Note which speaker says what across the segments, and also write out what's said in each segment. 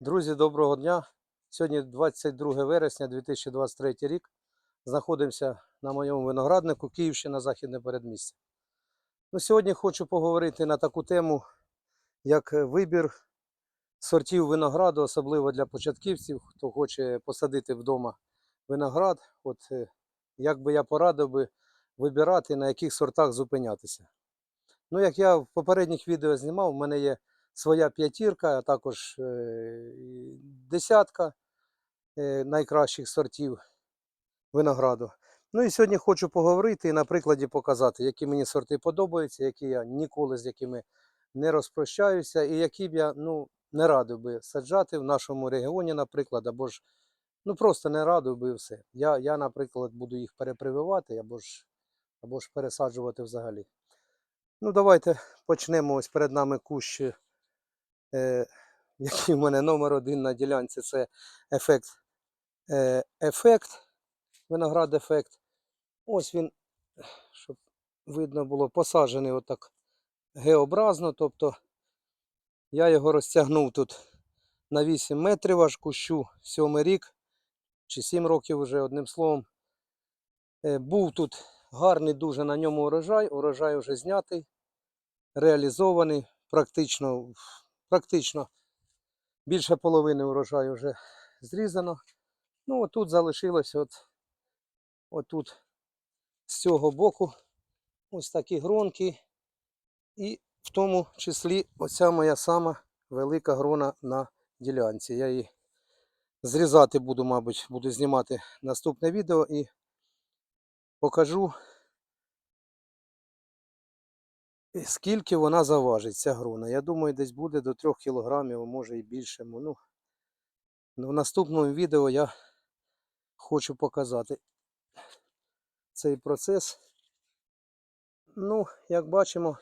Speaker 1: Друзі, доброго дня. Сьогодні 22 вересня 2023 рік. Знаходимося на моєму винограднику Київщина, Західне передмістя. Ну, сьогодні хочу поговорити на таку тему, як вибір сортів винограду, особливо для початківців, хто хоче посадити вдома виноград. От е, як би я порадив би вибирати, на яких сортах зупинятися. Ну, як я в попередніх відео знімав, в мене є своя п'ятірка, а також е, десятка е, найкращих сортів винограду. Ну і сьогодні хочу поговорити і на прикладі показати, які мені сорти подобаються, які я ніколи з якими не розпрощаюся, і які б я ну, не радив би саджати в нашому регіоні, наприклад, або ж ну просто не радив би все. Я, я, наприклад, буду їх перепрививати або ж, або ж пересаджувати взагалі. Ну, давайте почнемо. Ось перед нами кущ е, який в мене номер один на ділянці, це ефект. Е, ефект, виноград ефект. Ось він, щоб видно було, посаджений отак геобразно. Тобто я його розтягнув тут на 8 метрів аж кущу, сьомий рік чи 7 років вже одним словом. Е, був тут гарний дуже на ньому урожай, урожай вже знятий, реалізований, практично практично більше половини урожаю вже зрізано. Ну, отут залишилось от, отут з цього боку ось такі гронки. І в тому числі оця моя сама велика грона на ділянці. Я її зрізати буду, мабуть, буду знімати наступне відео і покажу Скільки вона заважить, ця грона? Я думаю, десь буде до 3 кілограмів, а може і більше. Ну, в наступному відео я хочу показати цей процес. Ну, як бачимо,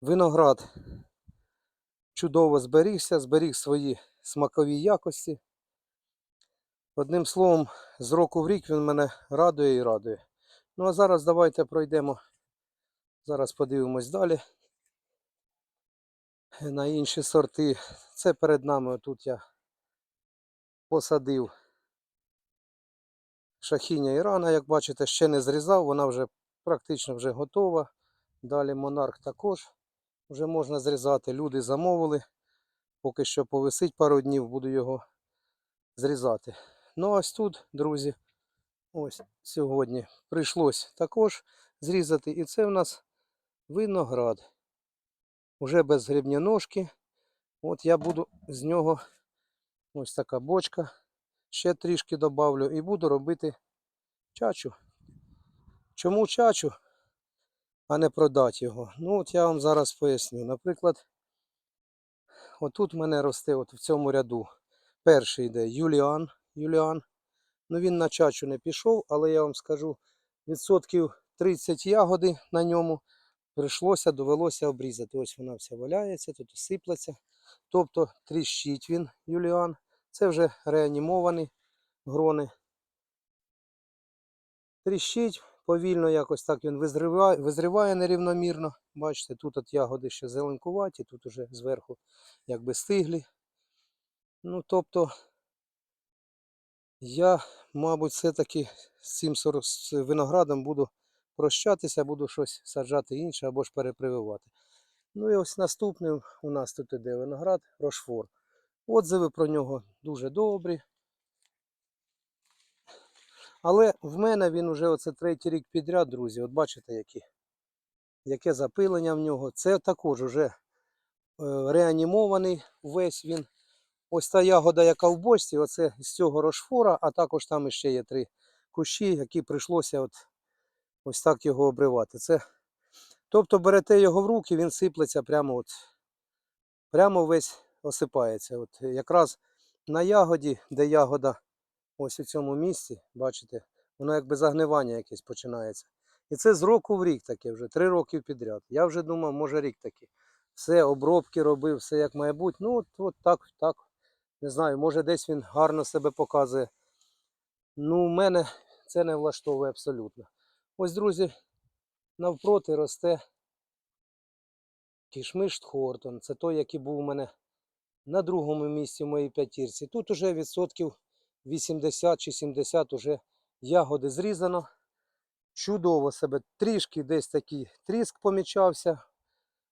Speaker 1: виноград чудово зберігся, зберіг свої смакові якості. Одним словом, з року в рік він мене радує і радує. Ну а зараз давайте пройдемо. Зараз подивимось далі на інші сорти. Це перед нами тут я посадив шахіня Ірана, як бачите, ще не зрізав, вона вже практично вже готова. Далі монарх також вже можна зрізати. Люди замовили. Поки що повисить пару днів, буду його зрізати. Ну ось тут, друзі, ось сьогодні прийшлось також зрізати. І це в нас виноград. Уже без грибняножки. От я буду з нього ось така бочка. Ще трішки добавлю і буду робити чачу. Чому чачу, а не продати його? Ну от я вам зараз поясню. Наприклад, отут в мене росте от в цьому ряду. Перший йде Юліан. Юліан. Ну він на чачу не пішов, але я вам скажу відсотків 30 ягоди на ньому прийшлося, довелося обрізати. Ось вона вся валяється, тут сиплеться. Тобто тріщить він, Юліан. Це вже реанімовані грони. Тріщить, повільно якось так він визриває, визриває нерівномірно. Бачите, тут от ягоди ще зеленкуваті, тут уже зверху якби стиглі. Ну, тобто, я, мабуть, все-таки з цим виноградом буду прощатися, буду щось саджати інше або ж перепрививати. Ну і ось наступний у нас тут іде виноград Рошфор. Отзиви про нього дуже добрі. Але в мене він уже оце третій рік підряд, друзі. От бачите, які, яке запилення в нього. Це також уже е, реанімований весь він. Ось та ягода, яка в бочці, оце з цього рошфора, а також там ще є три кущі, які прийшлося от ось так його обривати. Це, тобто берете його в руки, він сиплеться прямо от, прямо весь осипається. От якраз на ягоді, де ягода ось у цьому місці, бачите, воно якби загнивання якесь починається. І це з року в рік таке вже, три роки підряд. Я вже думав, може рік такий. Все, обробки робив, все як має бути. Ну, от, от так, так. Не знаю, може десь він гарно себе показує. Ну, мене це не влаштовує абсолютно. Ось, друзі, навпроти росте кішмиш Хортон. Це той, який був у мене на другому місці в моїй п'ятірці. Тут уже відсотків 80 чи 70 уже ягоди зрізано. Чудово себе. Трішки десь такий тріск помічався,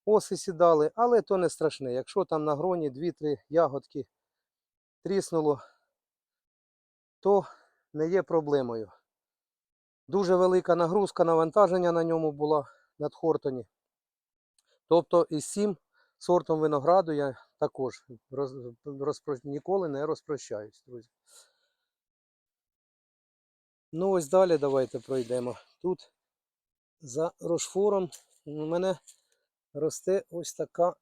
Speaker 1: оси сідали, але то не страшне. Якщо там на гроні 2-3 ягодки тріснуло, то не є проблемою. Дуже велика нагрузка, навантаження на ньому була над Хортоні. Тобто із цим сортом винограду я також роз, розпро, ніколи не розпрощаюсь, друзі. Ну ось далі давайте пройдемо. Тут за Рошфором у мене росте ось така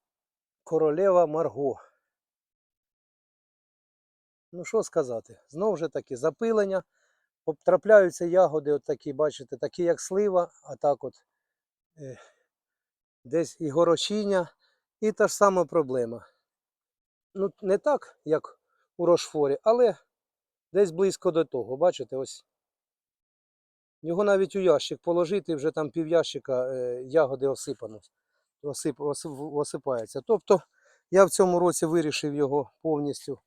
Speaker 1: королева Марго. Ну що сказати, знову ж таки запилення. Трапляються ягоди, от такі, бачите, такі як слива, а так от е, десь і горошіння, і та ж сама проблема. Ну, не так, як у Рошфорі, але десь близько до того. Bачите, ось. Його навіть у ящик положити, вже там пів ящика е, ягоди осипано, осип, осип, осипається. Тобто я в цьому році вирішив його повністю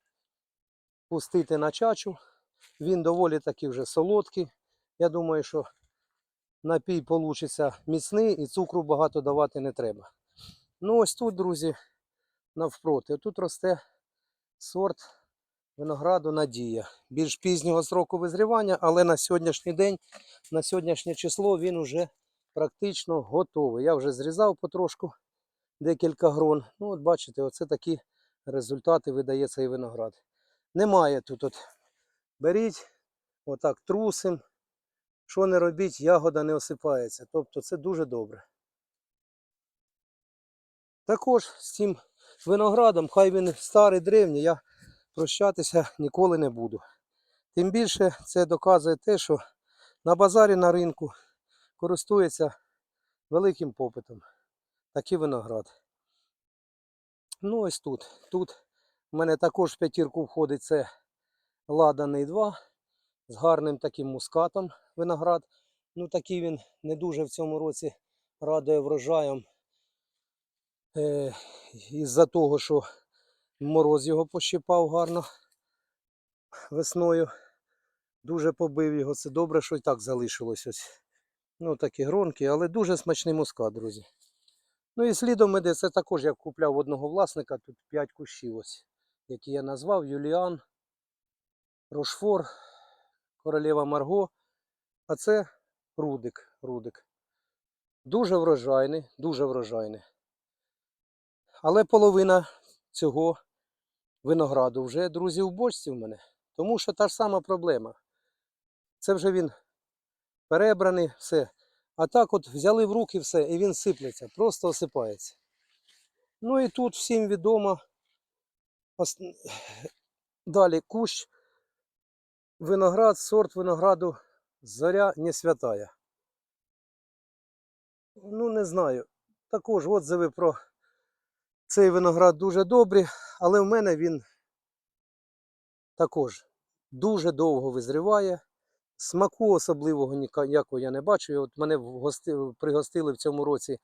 Speaker 1: пустити на чачу. Він доволі таки вже солодкий. Я думаю, що напій получиться міцний і цукру багато давати не треба. Ну ось тут, друзі, навпроти. Тут росте сорт винограду Надія. Більш пізнього сроку визрівання, але на сьогоднішній день, на сьогоднішнє число він уже практично готовий. Я вже зрізав потрошку декілька грон. Ну, от бачите, оце такі результати видає цей виноград. Немає тут от беріть, отак трусим. Що не робіть, ягода не осипається. Тобто це дуже добре. Також з цим виноградом, хай він старий древній, я прощатися ніколи не буду. Тим більше це доказує те, що на базарі на ринку користується великим попитом. Такий виноград. Ну ось тут. Тут в мене також в п'ятірку входить це ладаний 2 з гарним таким мускатом виноград. Ну такий він не дуже в цьому році радує врожаєм. Е, із-за того, що мороз його пощипав гарно весною. Дуже побив його. Це добре, що і так залишилось ось. Ну такі гронки, але дуже смачний мускат, друзі. Ну і слідом іде, це також я купляв одного власника, тут 5 кущів ось, які я назвав, Юліан, Рошфор, Королева Марго. А це Рудик. Рудик. Дуже врожайний, дуже врожайний. Але половина цього винограду вже, друзі, в бочці в мене. Тому що та ж сама проблема. Це вже він перебраний, все. А так от взяли в руки все і він сиплеться, просто осипається. Ну і тут всім відомо. Далі кущ, виноград, сорт винограду зоря не святая. Ну, не знаю. Також отзиви про цей виноград дуже добрі, але в мене він також дуже довго визріває. Смаку особливого ніякого я не бачу. От мене пригостили в цьому році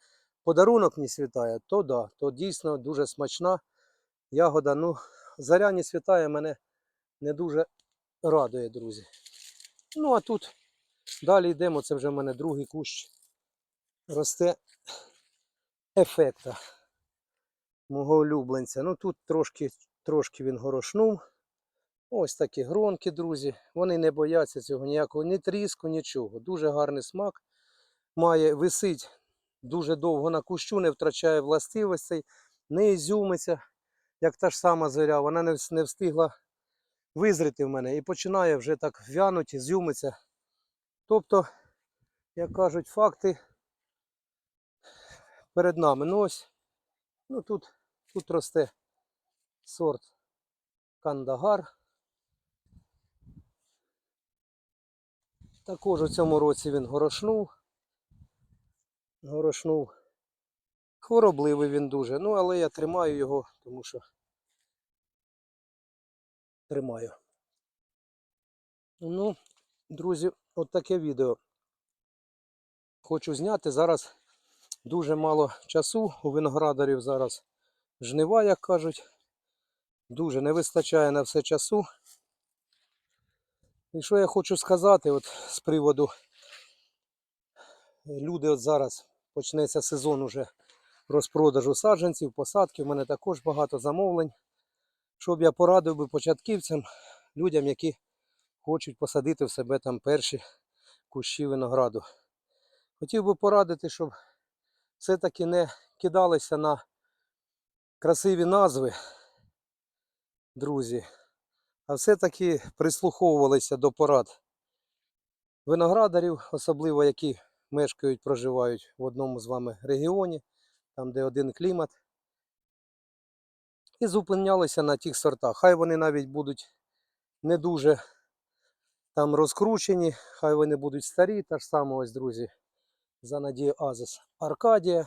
Speaker 1: подарунок не світає, то да, то дійсно дуже смачна ягода. Ну, заря не світає мене не дуже радує, друзі. Ну, а тут далі йдемо, це вже в мене другий кущ. Росте ефекта мого улюбленця. Ну тут трошки, трошки він горошнув. Ось такі гронки, друзі. Вони не бояться цього ніякого ні тріску, нічого. Дуже гарний смак. Має висить дуже довго на кущу, не втрачає властивостей, не ізюмиться, як та ж сама зоря. Вона не, встигла визріти в мене і починає вже так в'янути, зюмиться. Тобто, як кажуть, факти перед нами. Ну ось, ну тут, тут росте сорт Кандагар. Також у цьому році він горошнув. Горошнув. Хворобливий він дуже. Ну, але я тримаю його, тому що тримаю. Ну, друзі, от таке відео хочу зняти. Зараз дуже мало часу. У виноградарів зараз жнива, як кажуть. Дуже не вистачає на все часу. І що я хочу сказати от з приводу люди от зараз почнеться сезон уже розпродажу саджанців, посадки. У мене також багато замовлень. Щоб я порадив би початківцям, людям, які хочуть посадити в себе там перші кущі винограду. Хотів би порадити, щоб все-таки не кидалися на красиві назви, друзі, а все-таки прислуховувалися до порад виноградарів, особливо які мешкають, проживають в одному з вами регіоні, там де один клімат. І зупинялися на тих сортах. Хай вони навіть будуть не дуже там розкручені, хай вони будуть старі, та ж саме ось, друзі, за Надію Азис. Аркадія.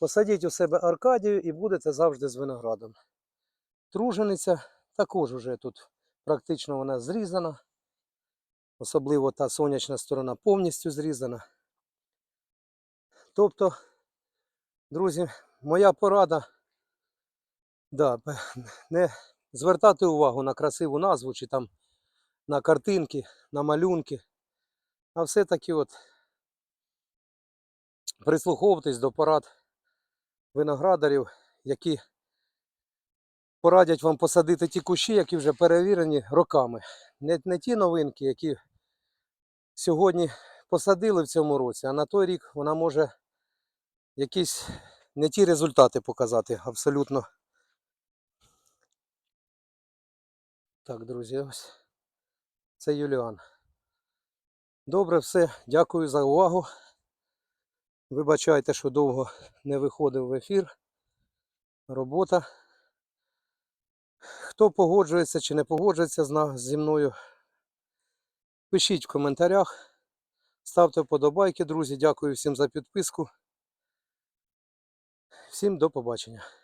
Speaker 1: Посадіть у себе Аркадію і будете завжди з виноградом. Тружениця також уже тут практично вона зрізана. Особливо та сонячна сторона повністю зрізана. Тобто, друзі, моя порада да, не звертати увагу на красиву назву чи там на картинки, на малюнки, а все-таки от прислуховуватись до порад виноградарів, які порадять вам посадити ті кущі, які вже перевірені роками. Не, не ті новинки, які сьогодні посадили в цьому році, а на той рік вона може якісь не ті результати показати абсолютно. Так, друзі, ось це Юліан. Добре, все. Дякую за увагу. Вибачайте, що довго не виходив в ефір. Робота. Хто погоджується чи не погоджується зі мною, пишіть в коментарях. Ставте вподобайки, друзі. Дякую всім за підписку. Всім до побачення.